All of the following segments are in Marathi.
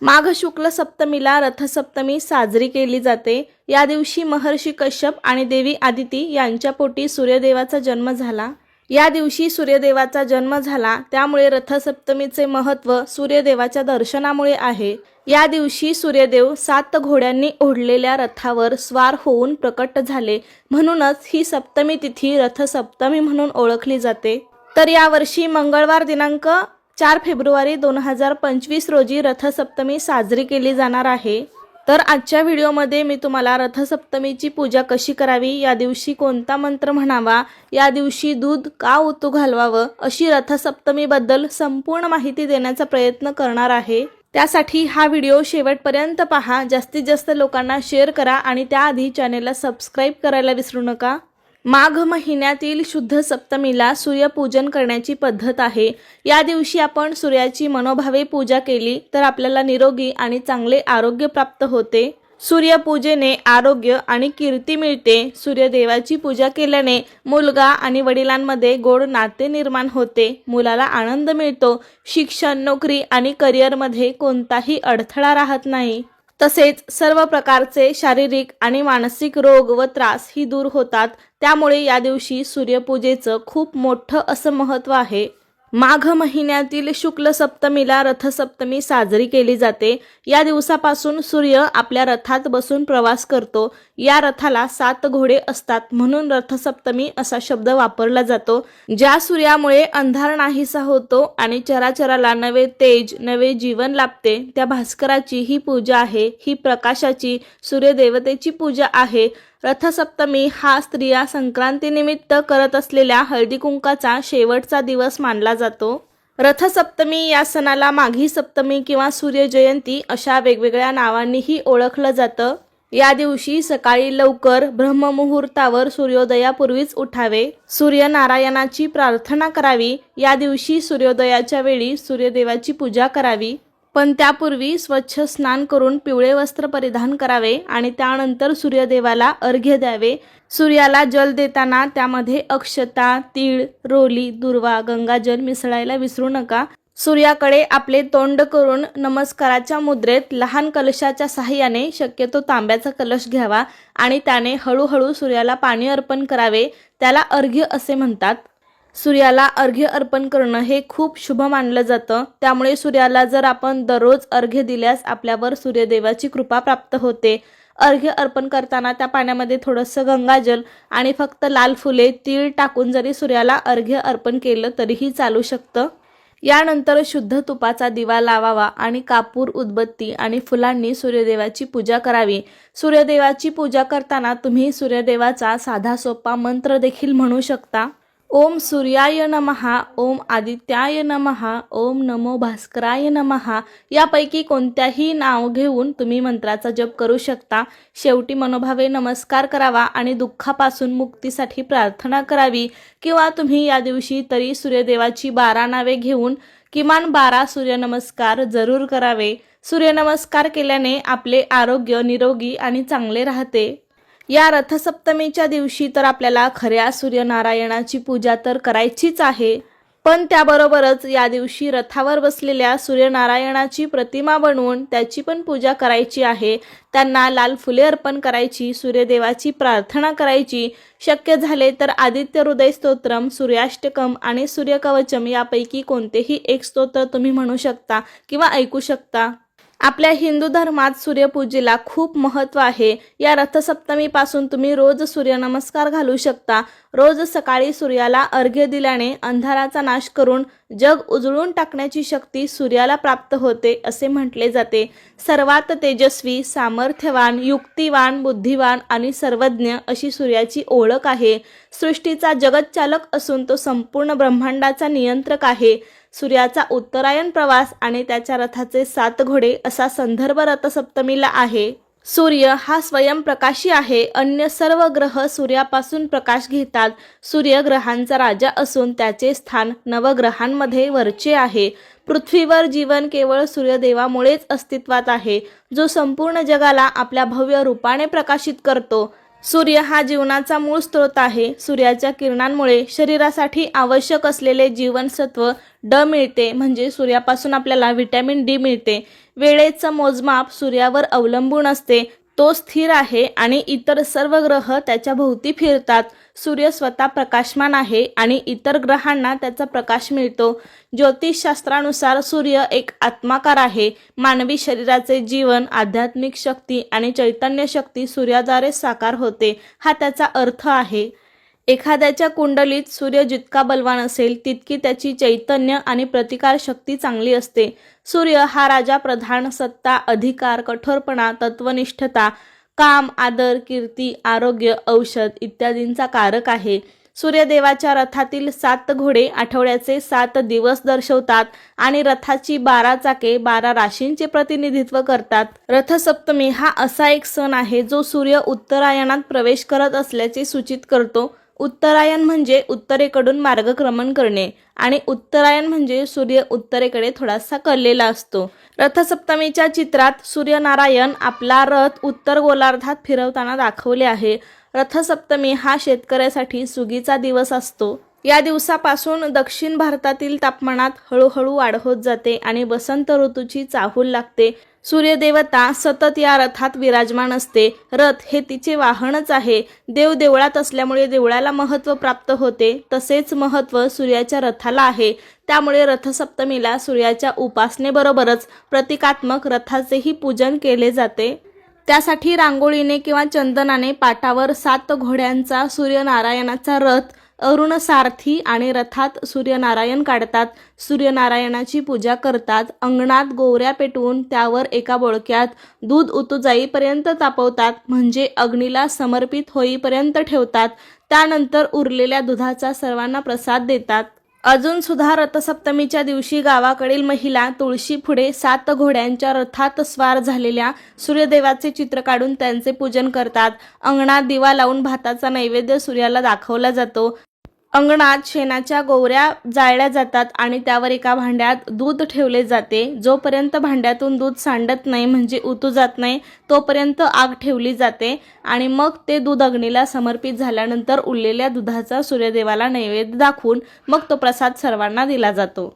माघ शुक्ल सप्तमीला रथसप्तमी साजरी केली जाते. या दिवशी महर्षी कश्यप आणि देवी आदिती यांच्या पोटी सूर्यदेवाचा जन्म झाला. या दिवशी सूर्यदेवाचा जन्म झाला. त्यामुळे रथसप्तमीचे महत्त्व सूर्यदेवाच्या दर्शनामुळे आहे. या दिवशी सूर्यदेव सात घोड्यांनी ओढलेल्या रथावर स्वार होऊन प्रकट झाले. म्हणूनच ही सप्तमी तिथी रथसप्तमी म्हणून ओळखली जाते. तर यावर्षी मंगळवार दिनांक चार फेब्रुवारी दोन हजार पंचवीस रोजी रथसप्तमी साजरी केली जाणार आहे. तर आजच्या व्हिडिओमध्ये मी तुम्हाला रथसप्तमीची पूजा कशी करावी या दिवशी कोणता मंत्र म्हणावा या दिवशी दूध का उतू घालवावं अशी रथसप्तमीबद्दल संपूर्ण माहिती देण्याचा प्रयत्न करणार आहे. त्यासाठी हा व्हिडिओ शेवटपर्यंत पहा. जास्तीत जास्त लोकांना शेअर करा आणि त्याआधी चॅनेलला सबस्क्राईब करायला विसरू नका. माघ महिन्यातील शुद्ध सप्तमीला सूर्यपूजन करण्याची पद्धत आहे. या दिवशी आपण सूर्याची मनोभावे पूजा केली तर आपल्याला निरोगी आणि चांगले आरोग्य प्राप्त होते. सूर्यपूजेने आरोग्य आणि कीर्ती मिळते. सूर्यदेवाची पूजा केल्याने मुलगा आणि वडिलांमध्ये गोड नाते निर्माण होते. मुलाला आनंद मिळतो. शिक्षण नोकरी आणि करिअरमध्ये कोणताही अडथळा राहत नाही. तसेच सर्व प्रकारचे शारीरिक आणि मानसिक रोग व त्रास ही दूर होतात. त्यामुळे या दिवशी सूर्यपूजेचं खूप मोठं असं महत्त्व आहे. माघ महिन्यातील शुक्ल सप्तमीला रथसप्तमी साजरी केली जाते. या दिवसापासून सूर्य आपल्या रथात बसून प्रवास करतो. या रथाला सात घोडे असतात म्हणून रथसप्तमी असा शब्द वापरला जातो. ज्या सूर्यामुळे अंधार नाहीसा होतो आणि चराचराला नवे तेज नवे जीवन लाभते त्या भास्कराची ही पूजा आहे. ही प्रकाशाची सूर्यदेवतेची पूजा आहे. रथसप्तमी हा स्त्रिया संक्रांतीनिमित्त करत असलेल्या हळदी कुंकाचा शेवटचा दिवस मानला जातो. रथसप्तमी या सणाला माघी सप्तमी किंवा सूर्यजयंती अशा वेगवेगळ्या नावांनीही ओळखलं जातं. या दिवशी सकाळी लवकर ब्रह्ममुहूर्तावर सूर्योदयापूर्वीच उठावे. सूर्यनारायणाची प्रार्थना करावी. या दिवशी सूर्योदयाच्या वेळी सूर्यदेवाची पूजा करावी. पण त्यापूर्वी स्वच्छ स्नान करून पिवळे वस्त्र परिधान करावे आणि त्यानंतर सूर्यदेवाला अर्घ्य द्यावे. सूर्याला जल देताना त्यामध्ये अक्षता तीळ रोली दुर्वा गंगाजल मिसळायला विसरू नका. सूर्याकडे आपले तोंड करून नमस्काराच्या मुद्रेत लहान कलशाच्या सहाय्याने शक्यतो तांब्याचा कलश घ्यावा आणि त्याने हळूहळू सूर्याला पाणी अर्पण करावे. त्याला अर्घ्य असे म्हणतात. सूर्याला अर्घ्य अर्पण करणं हे खूप शुभ मानलं जातं. त्यामुळे सूर्याला जर आपण दररोज अर्घ्य दिल्यास आपल्यावर सूर्यदेवाची कृपा प्राप्त होते. अर्घ्य अर्पण करताना त्या पाण्यामध्ये थोडंसं गंगाजल आणि फक्त लाल फुले तीळ टाकून जरी सूर्याला अर्घ्य अर्पण केलं तरीही चालू शकतं. यानंतर शुद्ध तुपाचा दिवा लावावा आणि कापूर उदबत्ती आणि फुलांनी सूर्यदेवाची पूजा करावी. सूर्यदेवाची पूजा करताना तुम्ही सूर्यदेवाचा साधा सोपा मंत्र देखील म्हणू शकता. ओम सूर्याय नमहा ओम आदित्याय नमहा ओम नमो भास्कराय नमहा यापैकी कोणत्याही नाव घेऊन तुम्ही मंत्राचा जप करू शकता. शेवटी मनोभावे नमस्कार करावा आणि दुःखापासून मुक्तीसाठी प्रार्थना करावी. किंवा तुम्ही या दिवशी तरी सूर्यदेवाची बारा नावे घेऊन किमान बारा सूर्यनमस्कार जरूर करावे. सूर्यनमस्कार केल्याने आपले आरोग्य निरोगी आणि चांगले राहते. या रथसप्तमीच्या दिवशी तर आपल्याला खऱ्या सूर्यनारायणाची पूजा तर करायचीच आहे. पण त्याबरोबरच या दिवशी रथावर बसलेल्या सूर्यनारायणाची प्रतिमा बनवून त्याची पण पूजा करायची आहे. त्यांना लाल फुले अर्पण करायची सूर्यदेवाची प्रार्थना करायची. शक्य झाले तर आदित्य हृदय स्तोत्रम सूर्याष्टकम आणि सूर्यकवचम यापैकी कोणतेही एक स्तोत्र तुम्ही म्हणू शकता किंवा ऐकू शकता. आपल्या हिंदू धर्मात सूर्यपूजेला खूप महत्त्व आहे. या रथसप्तमीपासून तुम्ही रोज सूर्यनमस्कार घालू शकता. रोज सकाळी सूर्याला अर्घ्य दिल्याने अंधाराचा नाश करून जग उजळून टाकण्याची शक्ती सूर्याला प्राप्त होते असे म्हटले जाते. सर्वात तेजस्वी सामर्थ्यवान युक्तिवान बुद्धिवान आणि सर्वज्ञ अशी सूर्याची ओळख आहे. सृष्टीचा जगतचालक असून तो संपूर्ण ब्रह्मांडाचा नियंत्रक आहे. सूर्याचा उत्तरायण प्रवास आणि त्याच्या रथाचे सात घोडे असा संदर्भ रथसप्तमीला आहे. सूर्य हा स्वयंप्रकाशी आहे. अन्य सर्व ग्रह सूर्यापासून प्रकाश घेतात. सूर्य ग्रहांचा राजा असून त्याचे स्थान नवग्रहांमध्ये वरचे आहे. पृथ्वीवर जीवन केवळ सूर्यदेवामुळेच अस्तित्वात आहे. जो संपूर्ण जगाला आपल्या भव्य रूपाने प्रकाशित करतो सूर्य हा जीवनाचा मूळ स्रोत आहे. सूर्याच्या किरणांमुळे शरीरासाठी आवश्यक असलेले जीवनसत्व ड मिळते. म्हणजे सूर्यापासून आपल्याला व्हिटॅमिन डी मिळते. वेळेचं मोजमाप सूर्यावर अवलंबून असते. तो स्थिर आहे आणि इतर सर्व ग्रह त्याच्या भोवती फिरतात. सूर्य स्वतः प्रकाशमान आहे आणि इतर ग्रहांना त्याचा प्रकाश मिळतो. ज्योतिषशास्त्रानुसार सूर्य एक आत्माकार आहे. मानवी शरीराचे जीवन आध्यात्मिक शक्ती आणि चैतन्य शक्ती सूर्याद्वारे साकार होते हा त्याचा अर्थ आहे. एखाद्याच्या कुंडलीत सूर्य जितका बलवान असेल तितकी त्याची चैतन्य आणि प्रतिकार शक्ती चांगली असते. सूर्य हा राजा प्रधान सत्ता अधिकार कठोरपणा तत्वनिष्ठता काम आदर कीर्ती आरोग्य औषध इत्यादींचा कारक आहे. सूर्यदेवाच्या रथातील सात घोडे आठवड्याचे सात दिवस दर्शवतात आणि रथाची बारा चाके बारा राशींचे प्रतिनिधित्व करतात. रथसप्तमी हा असा एक सण आहे जो सूर्य उत्तरायणात प्रवेश करत असल्याचे सूचित करतो. उत्तरायण म्हणजे उत्तरेकडून मार्गक्रमण करणे आणि उत्तरायण म्हणजे सूर्य उत्तरेकडे थोडासा कललेला असतो. रथसप्तमीच्या चित्रात सूर्यनारायण आपला रथ उत्तर गोलार्धात फिरवताना दाखवले आहे. रथसप्तमी हा शेतकऱ्यासाठी सुगीचा दिवस असतो. या दिवसापासून दक्षिण भारतातील तापमानात हळूहळू वाढ होत जाते आणि वसंत ऋतूची चाहूल लागते. सूर्यदेवता सतत या रथात विराजमान असते. रथ हे तिचे वाहनच आहे. देव देवळात असल्यामुळे देवळाला महत्त्व प्राप्त होते. तसेच महत्त्व सूर्याच्या रथाला आहे. त्यामुळे रथसप्तमीला सूर्याच्या उपासनेबरोबरच प्रतिकात्मक रथाचेही पूजन केले जाते. त्यासाठी रांगोळीने किंवा चंदनाने पाटावर सात घोड्यांचा सूर्यनारायणाचा रथ अरुण सारथी आणि रथात सूर्यनारायण काढतात. सूर्यनारायणाची पूजा करतात. अंगणात गोवऱ्या पेटवून त्यावर एका बोळक्यात दूध उतू जाईपर्यंत तापवतात. म्हणजे अग्नीला समर्पित होईपर्यंत ठेवतात. त्यानंतर उरलेल्या दुधाचा सर्वांना प्रसाद देतात. अजून सुद्धा रथसप्तमीच्या दिवशी गावाकडील महिला तुळशी पुढे सात घोड्यांच्या रथात स्वार झालेल्या सूर्यदेवाचे चित्र काढून त्यांचे पूजन करतात. अंगणात दिवा लावून भाताचा नैवेद्य सूर्याला दाखवला जातो. अंगणात शेणाच्या गोवऱ्या जाळल्या जातात आणि त्यावर एका भांड्यात दूध ठेवले जाते. जोपर्यंत भांड्यातून दूध सांडत नाही म्हणजे उतू जात नाही तोपर्यंत आग ठेवली जाते आणि मग ते दूध अग्नीला समर्पित झाल्यानंतर उरलेल्या दुधाचा सूर्यदेवाला नैवेद्य दाखवून मग तो प्रसाद सर्वांना दिला जातो.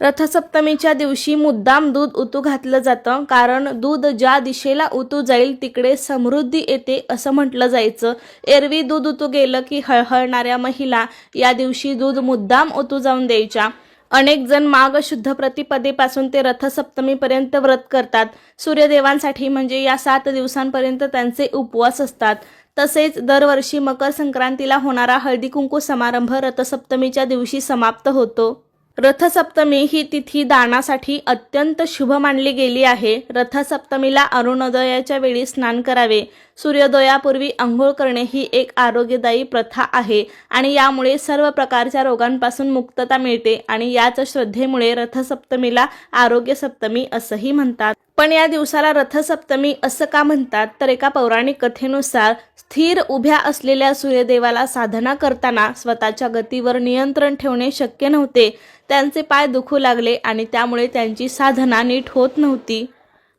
रथसप्तमीच्या दिवशी मुद्दाम दूध उतू घातलं जातं. कारण दूध ज्या दिशेला उतू जाईल तिकडे समृद्धी येते असं म्हटलं जायचं. एरवी दूध उतू गेलं की हळहळणाऱ्या महिला या दिवशी दूध मुद्दाम ओतू जाऊन द्यायच्या. अनेक जण माघ शुद्ध प्रतिपदेपासून ते रथसप्तमीपर्यंत व्रत करतात. सूर्यदेवांसाठी म्हणजे या सात दिवसांपर्यंत त्यांचे उपवास असतात. तसेच दरवर्षी मकर संक्रांतीला होणारा हळदी कुंकू समारंभ रथसप्तमीच्या दिवशी समाप्त होतो. रथसप्तमी ही तिथी दानासाठी अत्यंत शुभ मानली गेली आहे. रथसप्तमीला अरुणोदयाच्या वेळी स्नान करावे. सूर्योदयापूर्वी आंघोळ करणे ही एक आरोग्यदायी प्रथा आहे आणि यामुळे सर्व प्रकारच्या रोगांपासून मुक्तता मिळते आणि याच श्रद्धेमुळे रथसप्तमीला आरोग्य सप्तमी असंही म्हणतात. पण या दिवसाला रथसप्तमी असं का म्हणतात? तर एका पौराणिक कथेनुसार स्थिर उभ्या असलेल्या सूर्यदेवाला साधना करताना स्वतःच्या गतीवर नियंत्रण ठेवणे शक्य नव्हते. त्यांचे पाय दुखू लागले आणि त्यामुळे त्यांची साधना नीट होत नव्हती.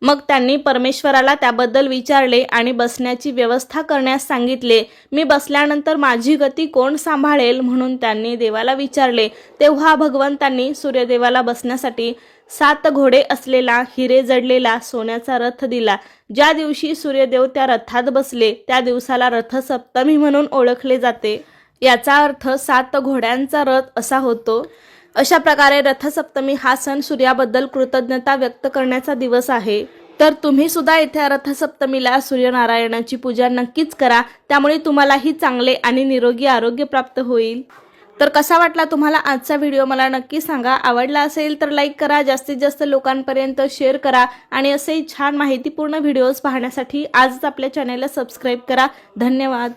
मग त्यांनी परमेश्वराला त्याबद्दल विचारले आणि बसण्याची व्यवस्था करण्यास सांगितले. मी बसल्यानंतर माझी गती कोण सांभाळेल? म्हणून त्यांनी देवाला विचारले. तेव्हा भगवंतांनी सूर्यदेवाला बसण्यासाठी सात घोडे असलेला हिरे जडलेला सोन्याचा रथ दिला. ज्या दिवशी सूर्यदेव त्या रथात बसले त्या दिवसाला रथसप्तमी म्हणून ओळखले जाते. याचा अर्थ सात घोड्यांचा रथ असा होतो. अशा प्रकारे रथसप्तमी हा सण सूर्याबद्दल कृतज्ञता व्यक्त करण्याचा दिवस आहे. तर तुम्ही सुद्धा इथे रथसप्तमीला सूर्यनारायणाची पूजा नक्कीच करा. त्यामुळे तुम्हालाही चांगले आणि निरोगी आरोग्य प्राप्त होईल. तर कसा वाटला तुम्हाला आजचा व्हिडिओ मला नक्की सांगा. आवडला असेल तर लाईक करा. जास्तीत जास्त लोकांपर्यंत शेअर करा. आणि असे छान माहितीपूर्ण व्हिडिओज पाहण्यासाठी आजच आपल्या चॅनेलला सबस्क्राईब करा. धन्यवाद.